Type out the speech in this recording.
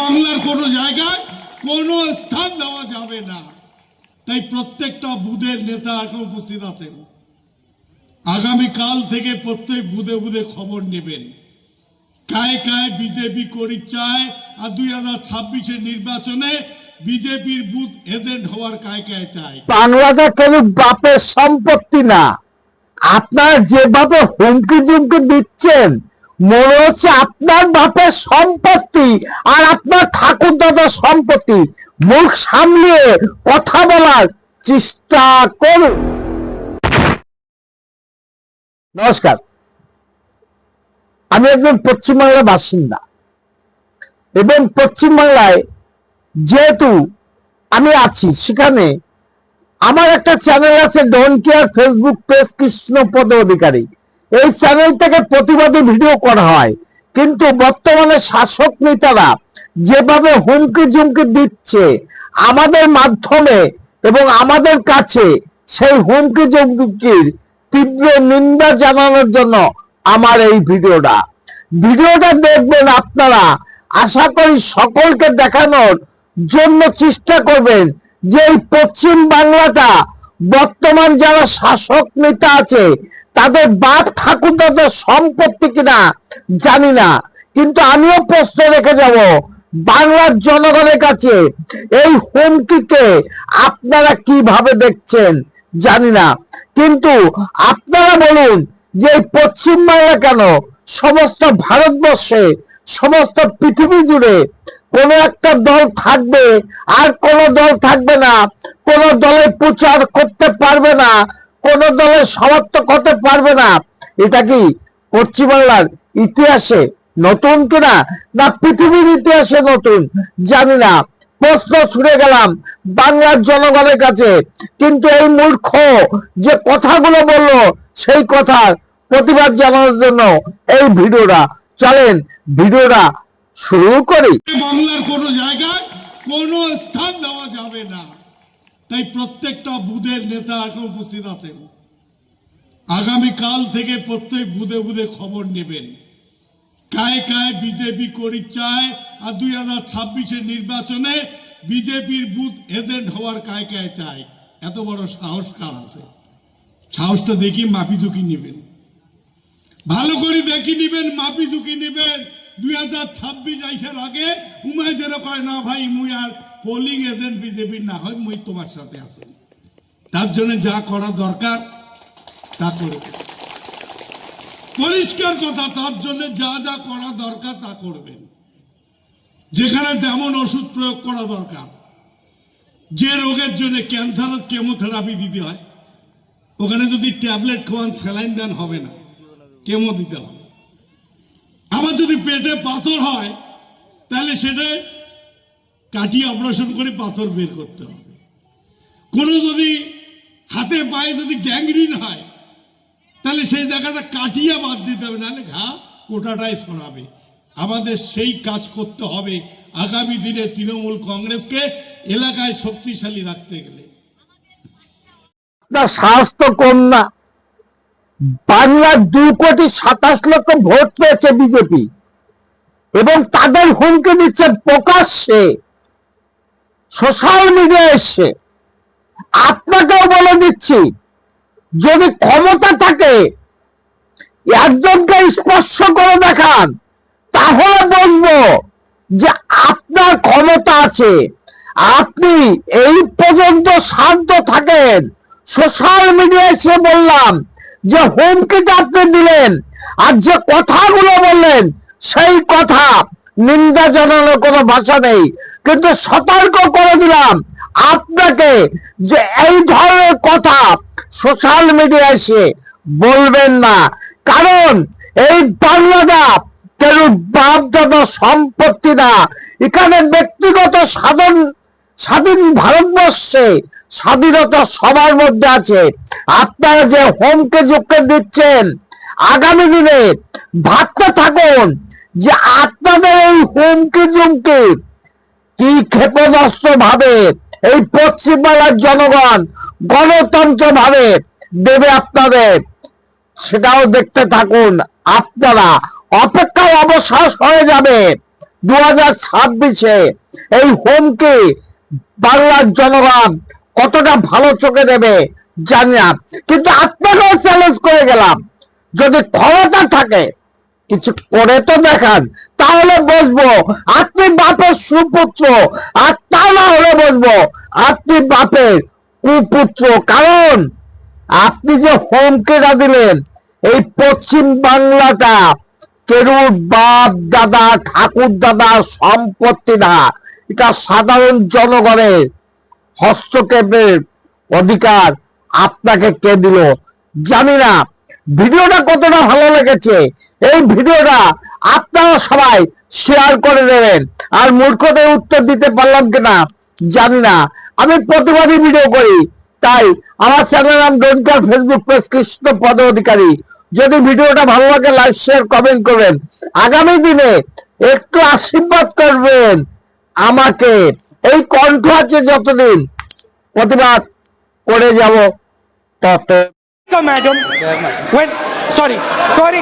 বাংলার কোনো জায়গায় কোনো স্থান দেওয়া যাবে না। তাই প্রত্যেকটা বুধের নেতা এখন উপস্থিত আছেন। আগামী কাল থেকে প্রত্যেক বুধে বুধে খবর নেবেন। কায় কায় বিজেপি করি চায় আর দুই হাজার ছাব্বিশের নির্বাচনে বিজেপির বুথ এজেন্ট হওয়ার কায় কায় চায়। বাংলাটা কেন বাপের সম্পত্তি না। আপনার যেভাবে হুমকি জুমকি দিচ্ছেন মনে হচ্ছে আপনার বাপের সম্পত্তি আর আপনার ঠাকুর দাদার সম্পত্তি। মুখ সামলিয়ে কথা বলার চেষ্টা করুন। নমস্কার। আমি একজন পশ্চিমবাংলার বাসিন্দা। এবং পশ্চিমবাংলায় যেহেতু আমি আছি, সেখানে আমার একটা চ্যানেল আছে don't care Facebook page Krishnapada Adhikari. এই চ্যানেল থেকে প্রতিবাদী ভিডিও করা হয়। কিন্তু বর্তমানে শাসক নেতারা যেভাবে হুমকি জুমকি দিচ্ছে, আমাদের মাধ্যমে এবং আমাদের কাছে সেই হুমকি জুমকির তীব্র নিন্দা জানানোর জন্য আমার এই ভিডিওটা। ভিডিওটা দেখবেন আপনারা। আশা করি সকলকে দেখানোর জন্য চেষ্টা করবেন যে এই পশ্চিম বাংলাটা বর্তমান যারা শাসক নেতা আছে তাদের বাপ ঠাকুর দাদের সম্পত্তি কিনা জানি না। কিন্তু আমিও প্রশ্ন রেখে যাব, বাংলার জনগণের কাছে এই হুমকিকে আপনারা কীভাবে দেখছেন জানি না। কিন্তু আপনারা বলুন যে এই পশ্চিম কেন? সমস্ত ভারতবর্ষে, সমস্ত পৃথিবী জুড়ে কোন একটা দল থাকবে আর কোন দল থাকবে না, কোন দলের প্রচার করতে পারবে না কোন দলের সমর্থক হতে পারবে না। এটা কি পশ্চিমবাংলার ইতিহাসে নতুন কিনা না পৃথিবীর ইতিহাসে নতুন? জানি না। প্রশ্ন ছুড়ে গেলাম বাংলার জনগণের কাছে। কিন্তু এই মূর্খ যে কথাগুলো বলল, সেই কথার প্রতিবাদ জানানোর জন্য এই ভিডিওটা চলেন, ভিডিওটা শুরু করি। বাংলার কোনো জায়গায় কোনো স্থান দেওয়া যাবে না। তাই প্রত্যেকটা বুধের নেতা এখন উপস্থিত আছেন। আগামী কাল থেকে প্রত্যেক বুধে বুধে খবর নেবেন। কায় কায় বিজেপি করি চায় আর দুই হাজার ছাব্বিশের নির্বাচনে বিজেপির বুথ এজেন্ট হওয়ার কায় কায় চায়। এত বড় সাহস কার আছে? সাহসটা দেখি মাপি ঝুঁকি নেবেন। ভালো করে দেখি নিবেন, মাপি ঝুঁকি নেবেন। দুই হাজার ছাব্বিশ আইসার আগে উমায় যেন না ভাই মুই আর পোলিং এজেন্ট বিজেপির না হয়, মুই তোমার সাথে আসেন তার জন্য যা করা দরকার, তা করে পরিষ্কার কথা, তার জন্য যা যা করা দরকার, তা করবেন। যেখানে যেমন ওষুধ প্রয়োগ করা দরকার, যে রোগের জন্য ক্যান্সারের কেমোথেরাপি দিতে হয়, ওখানে যদি ট্যাবলেট খাওয়ান স্যালাইন দেন, হবে না। কেমো দিতে হবে। আবার যদি পেটে পাথর হয়, তাহলে সেটা কাটিয়ে অপারেশন করে পাথর বের করতে হবে। কোনো যদি হাতে পায়ে যদি গ্যাংরিন হয়, তাহলে সেই জায়গাটা কাটিয়ে বাদ দিতে হবে, নাহলে ঘা কোটাটাই সরাবে আমাদের সেই কাজ করতে হবে আগামী দিনে তৃণমূল কংগ্রেসকে এলাকায় শক্তিশালী রাখতে গেলে। আপনার সাহস তো কম না। বাংলার দু কোটি সাতাশ লক্ষ ভোট পেয়েছে বিজেপি। এবং তাদের হুমকি দিচ্ছে প্রকাশ্যে। সোশ্যাল মিডিয়া এসছে। আপনাকেও বলে দিচ্ছি, যদি ক্ষমতা থাকে, একজনকে স্পর্শ করে দেখান, তাহলে বলব যে আপনার ক্ষমতা আছে। আপনি এই পর্যন্ত শান্ত থাকেন। সোশ্যাল মিডিয়ায় এসে বললাম যে হুমকিটা আপনি দিলেন, আর যে কথাগুলো বললেন, সেই কথা নিন্দা জানানোর কোনো ভাষা নেই। কিন্তু সতর্ক করে দিলাম আপনাকে যে এই ধরনের কথা সোশ্যাল মিডিয়ায় এসে বলবেন না। কারণ এই বাংলাটা কেন বাপ দাদা সম্পত্তি না? এখানে ব্যক্তিগত সাধন স্বাধীন ভারতবর্ষে স্বাধীনতা সবার মধ্যে আছে। আপনারা যে হোমকে যোগকে দিচ্ছেন, আগামী দিনে ভাবতে থাকুন যে আপনাদের এই হুমকি জুমকি কি ক্ষেপণাস্ত্র ভাবে এই পশ্চিমবাংলার জনগণ গণতন্ত্র ভাবে দেবে আপনাদের? সেটাও দেখতে থাকুন। আপনারা অপেক্ষায় অবশ্বাস হয়ে যাবে দু হাজার ছাব্বিশে। এই হোমকে বাংলার জনগণ কতটা ভালো চোখে দেবে জানি না। কিন্তু আপনাকেও চ্যালেঞ্জ করে গেলাম। যদি ক্ষমতা থাকে কিছু করে তো দেখান, তাহলে বসবো। আপনি বাপের সুপুত্র, আর তা না হলে বসবো। আপনি বাপের কুপুত্র, কারণ আপনি যে হোম কেটা দিলেন, এই পশ্চিম বাংলাটা কেরুর বাপ দাদা, ঠাকুর দাদা সম্পত্তি না। এটা সাধারণ জনগণের হস্তক্ষেপের অধিকার আপনাকে কে দিল? জানি না। ভিডিওটা কতটা ভালো লেগেছে এই ভিডিওটা আপনারা সবাই শেয়ার করে দেবেন। আর মূর্খদের উত্তর দিতে পারলাম কিনা, জানি না। আমি প্রতিবাদী ভিডিও করি। তাই আমার চ্যানেল নাম ডোনকার ফেসবুক পেজ কৃষ্ণ পদ অধিকারী। যদি ভিডিওটা ভালো লাগে লাইক শেয়ার কমেন্ট করবেন। আগামী দিনে একটু আশীর্বাদ করবেন আমাকে। এই কণ্ঠ আছে যতদিন প্রতিবাদ করে যাব তত madam. Sorry sorry.